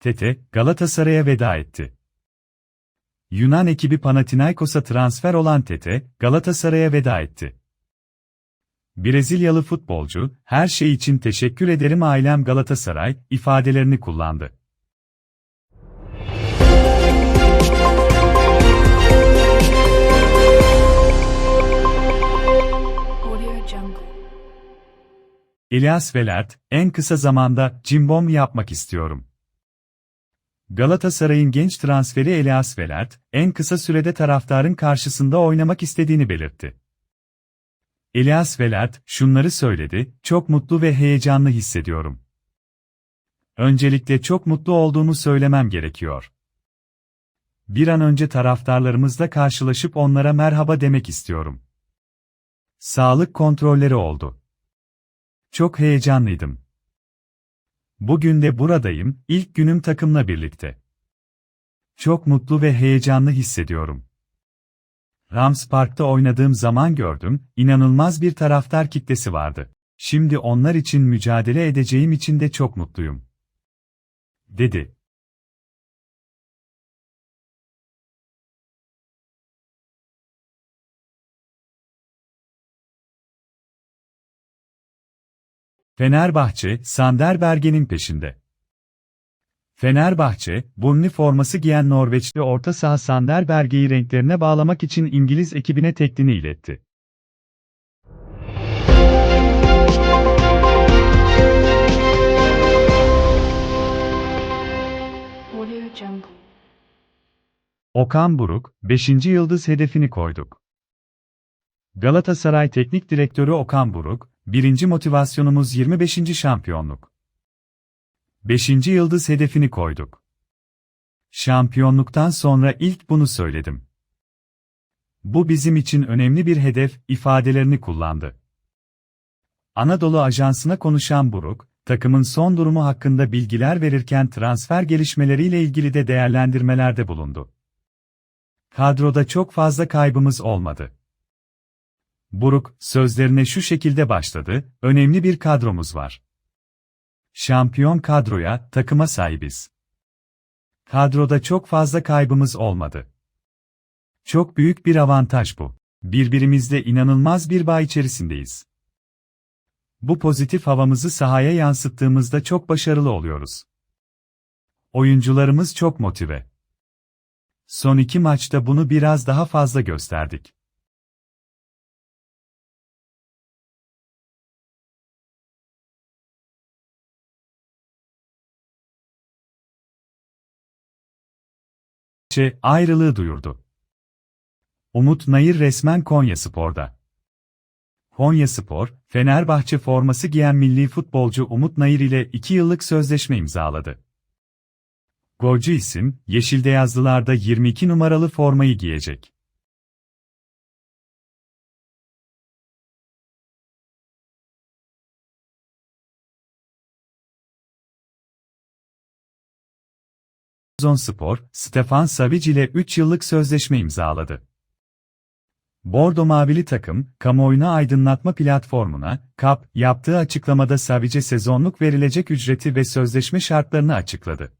Tete, Galatasaray'a veda etti. Yunan ekibi Panathinaikos'a transfer olan Tete, Galatasaray'a veda etti. Brezilyalı futbolcu, her şey için teşekkür ederim ailem Galatasaray, ifadelerini kullandı. İlyas Velert, en kısa zamanda cimbom yapmak istiyorum. Galatasaray'ın genç transferi Elias Velert, en kısa sürede taraftarın karşısında oynamak istediğini belirtti. Elias Velert, şunları söyledi, çok mutlu ve heyecanlı hissediyorum. Öncelikle çok mutlu olduğumu söylemem gerekiyor. Bir an önce taraftarlarımızla karşılaşıp onlara merhaba demek istiyorum. Sağlık kontrolleri oldu. Çok heyecanlıydım. Bugün de buradayım, ilk günüm takımla birlikte. Çok mutlu ve heyecanlı hissediyorum. Rams Park'ta oynadığım zaman gördüm, inanılmaz bir taraftar kitlesi vardı. Şimdi onlar için mücadele edeceğim için de çok mutluyum. Dedi. Fenerbahçe, Sander Bergen'in peşinde. Fenerbahçe, Burnley forması giyen Norveçli orta saha Sander Berge'yi renklerine bağlamak için İngiliz ekibine teklini iletti. Okan Buruk, 5. yıldız hedefini koyduk. Galatasaray Teknik Direktörü Okan Buruk, birinci motivasyonumuz 25. şampiyonluk. 5. yıldız hedefini koyduk. Şampiyonluktan sonra ilk bunu söyledim. Bu bizim için önemli bir hedef, ifadelerini kullandı. Anadolu Ajansı'na konuşan Buruk, takımın son durumu hakkında bilgiler verirken transfer gelişmeleriyle ilgili de değerlendirmelerde bulundu. Kadroda çok fazla kaybımız olmadı. Buruk, sözlerine şu şekilde başladı, önemli bir kadromuz var. Şampiyon kadroya, takıma sahibiz. Kadroda çok fazla kaybımız olmadı. Çok büyük bir avantaj bu. Birbirimizle inanılmaz bir bağ içerisindeyiz. Bu pozitif havamızı sahaya yansıttığımızda çok başarılı oluyoruz. Oyuncularımız çok motive. Son iki maçta bunu biraz daha fazla gösterdik. Fenerbahçe ayrılığı duyurdu. Umut Nayır resmen Konyaspor'da. Konyaspor, Fenerbahçe forması giyen milli futbolcu Umut Nayır ile 2 yıllık sözleşme imzaladı. Golcü isim, Yeşilde yazdılarda 22 numaralı formayı giyecek. Trabzonspor, Stefan Savic ile 3 yıllık sözleşme imzaladı. Bordo Mavili takım, kamuoyuna aydınlatma platformuna, KAP, yaptığı açıklamada Savic'e sezonluk verilecek ücreti ve sözleşme şartlarını açıkladı.